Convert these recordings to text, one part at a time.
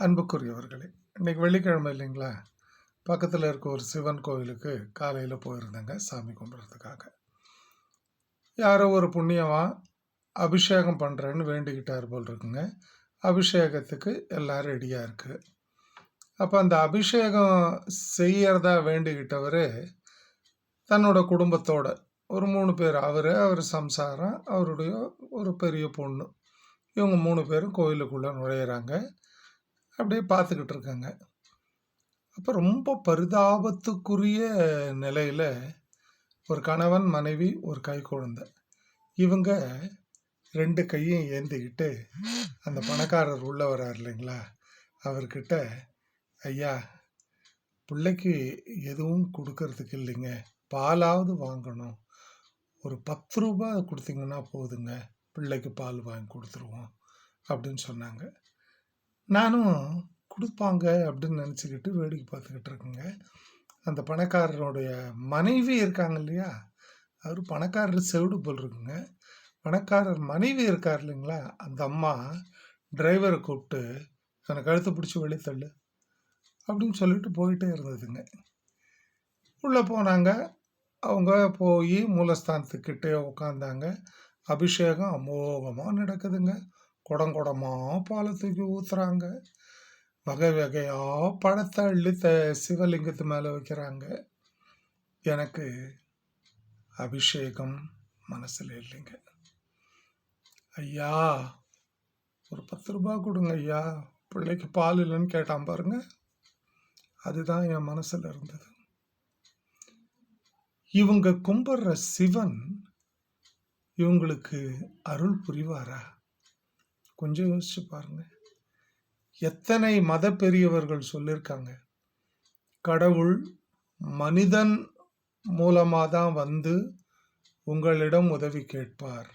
அன்புக்குரியவர்களே இன்னைக்கு வெள்ளிக்கிழமை இல்லைங்களா? பக்கத்தில் இருக்க ஒரு சிவன் கோவிலுக்கு காலையில் போயிருந்தேங்க சாமி கும்பிட்றதுக்காக. யாரோ ஒரு புண்ணியமாக அபிஷேகம் பண்ணுறேன்னு வேண்டிக்கிட்டார் போல் இருக்குங்க. அபிஷேகத்துக்கு எல்லாம் ரெடியாக இருக்குது அப்போ அந்த அபிஷேகம் செய்யறதா வேண்டிக்கிட்டவர் தன்னோட குடும்பத்தோட ஒரு மூணு பேர் அவர் அவர் சம்சாரம் அவருடைய ஒரு பெரிய பொண்ணு. இவங்க மூணு பேரும் கோயிலுக்குள்ளே நுழையிறாங்க. அப்படியே பார்த்துக்கிட்டு இருக்காங்க. அப்போ ரொம்ப பரிதாபத்துக்குரிய நிலையில் ஒரு கணவன் மனைவி ஒரு கை குழந்தை. இவங்க ரெண்டு கையும் ஏந்திக்கிட்டு அந்த பணக்காரர் உள்ள வரார் இல்லைங்களா? அவர்கிட்ட ஐயா பிள்ளைக்கு எதுவும் கொடுக்கறதுக்கு இல்லைங்க. பாலாவது வாங்கணும். ஒரு பத்து ரூபா கொடுத்தீங்கன்னா போதுங்க. பிள்ளைக்கு பால் வாங்கி கொடுத்துருவோம். அப்படின்னு சொன்னாங்க. நானும் கொடுப்பாங்க அப்படின்னு நினச்சிக்கிட்டு வேடிக்கை பார்த்துக்கிட்டு இருக்கேங்க. அந்த பணக்காரருடைய மனைவி இருக்காங்க இல்லையா? அவர் பணக்காரர் செவிடு போல் இருக்குங்க பணக்காரர் மனைவி இருக்கார் இல்லைங்களா? அந்த அம்மா டிரைவரை கூப்பிட்டு எனக்கு கழுத்தை பிடிச்சி வெளியே தள்ளு அப்படின்னு சொல்லிட்டு போயிட்டே இருந்ததுங்க. உள்ளே போனாங்க. அவங்க போய் மூலஸ்தானத்துக்கிட்டே உட்காந்தாங்க அபிஷேகம் அமோகமாக நடக்குதுங்க. குடம் குடமாக பாலை தூக்கி ஊற்றுறாங்க வகை வகையாக பழத்தை அள்ளித்த சிவலிங்கத்து மேலே வைக்கிறாங்க. எனக்கு அபிஷேகம் மனசில் இல்லைங்க. ஐயா ஒரு பத்து ரூபா கொடுங்க ஐயா. பிள்ளைக்கு பால் இல்லைன்னு கேட்டான் பாருங்க. அதுதான் என் மனசில் இருந்தது. இவங்க கும்பிட்ற சிவன் இவங்களுக்கு அருள் புரிவாரா? கொஞ்சம் யோசிச்சு பாருங்க. எத்தனை மத பெரியவர்கள் சொல்லியிருக்காங்க கடவுள் மனிதன் மூலமாக தான் வந்து உங்களிடம் உதவி கேட்பார்.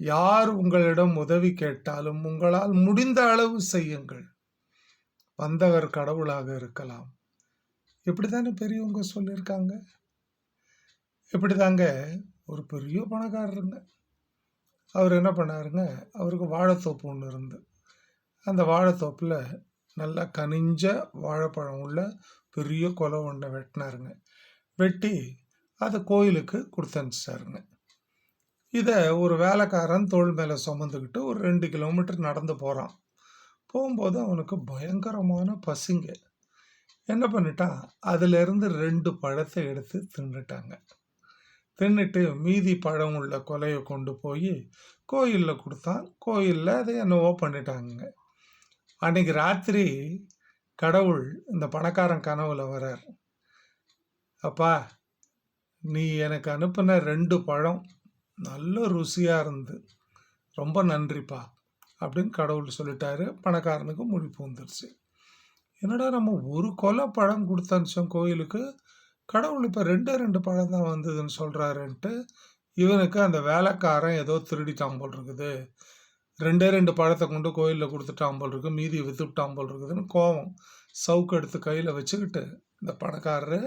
யார் உங்களிடம் உதவி கேட்டாலும் உங்களால் முடிந்த அளவு செய்யுங்கள். வந்தவர் கடவுளாக இருக்கலாம். இப்படி தானே பெரியவங்க சொல்லியிருக்காங்க இப்படி தாங்க ஒரு பெரிய பணக்காரருங்க. அவர் என்ன பண்ணாருங்க? அவருக்கு வாழைத்தோப்பு ஒன்று இருந்து. அந்த வாழைத்தோப்பில் நல்லா கனிஞ்ச வாழைப்பழம் உள்ள பெரிய கொலை ஒன்றை வெட்டினாருங்க. வெட்டி அதை கோயிலுக்கு கொடுத்தனுச்சிட்டாருங்க இதை ஒரு வேலைக்காரன் தோல் மேலே சுமந்துக்கிட்டு ஒரு ரெண்டு கிலோமீட்டர் நடந்து போகிறான் போகும்போது அவனுக்கு பயங்கரமான பசிங்க. என்ன பண்ணிட்டான்? அதிலிருந்து ரெண்டு பழத்தை எடுத்து தின்னுட்டாங்க. தின்னுட்டு மீதி பழம் உள்ள கொலையை கொண்டு போய் கோயிலில் கொடுத்தான். கோயிலில் அதை என்னவோ பண்ணிட்டாங்க அன்னைக்கு ராத்திரி கடவுள் இந்த பணக்காரன் கனவுல வரார் அப்பா நீ எனக்கு அனுப்பின ரெண்டு பழம் நல்ல ருசியாக இருந்து ரொம்ப நன்றிப்பா அப்படின்னு கடவுள் சொல்லிட்டாரு. பணக்காரனுக்கு முழிப்பு வந்துருச்சு. என்னடா நம்ம ஒரு கொலை பழம் கொடுத்தனுச்சோம் கோயிலுக்கு? கடவுள் இப்போ ரெண்டே ரெண்டு பழம் தான் வந்ததுன்னு சொல்கிறாருன்ட்டு இவனுக்கு அந்த வேலைக்காரன் ஏதோ திருடிட்டான் போல் இருக்குது ரெண்டே ரெண்டு பழத்தை கொண்டு கோயிலில் கொடுத்துட்டான் போல் இருக்கு மீதி வித்துவிட்டான் போல் இருக்குதுன்னு கோவம். சவுக்கு எடுத்து கையில் வச்சுக்கிட்டு இந்த பணக்காரரு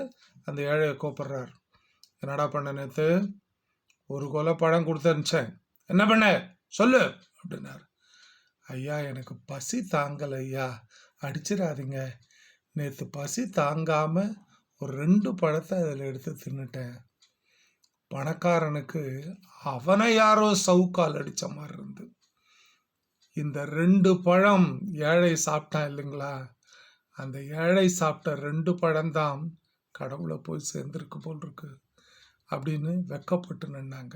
அந்த ஏழையை கூப்பிட்றாரு. என்னடா பண்ண நேற்று ஒரு கொலை பழம் கொடுத்தனுச்சேன். என்ன பண்ண? சொல்லு அப்படின்னாரு. ஐயா எனக்கு பசி தாங்கலை ஐயா அடிச்சிடாதீங்க. நேற்று பசி தாங்காமல் ஒரு ரெண்டு பழத்தை அதில் எடுத்து தின்னுட்டேன். பணக்காரனுக்கு அவனை யாரோ சவுக்கால் அடித்த மாதிரி இருந்து. இந்த ரெண்டு பழம் ஏழை சாப்பிட்டான் இல்லைங்களா? அந்த ஏழை சாப்பிட்ட ரெண்டு பழம்தான் கடவுளை போய் சேர்ந்துருக்கு போல் இருக்கு அப்படின்னு வெக்கப்பட்டு நின்னாங்க.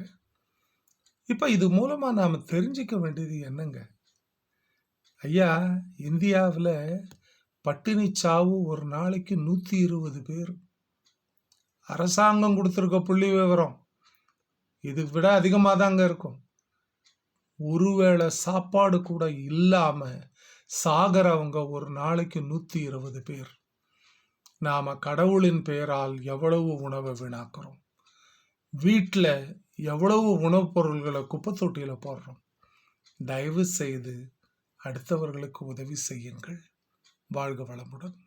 இப்போ இது மூலமாக நாம் தெரிஞ்சிக்க வேண்டியது என்னங்க? ஐயா இந்தியாவில் பட்டினி சாவு ஒரு நாளைக்கு நூற்றி இருபது பேர். அரசாங்கம் கொடுத்துருக்க புள்ளி விவரம். இது விட அதிகமாக தாங்க இருக்கும். ஒருவேளை சாப்பாடு கூட இல்லாமல் சாகிறவங்க ஒரு நாளைக்கு நூற்றி இருபது பேர். நாம் கடவுளின் பெயரால் எவ்வளவு உணவை வீணாக்குறோம். வீட்டில் எவ்வளவு உணவுப் பொருள்களை குப்பை தொட்டியில் போடுறோம். தயவு செய்து அடுத்தவர்களுக்கு உதவி செய்யுங்கள். வாழ்க வளமுடன்.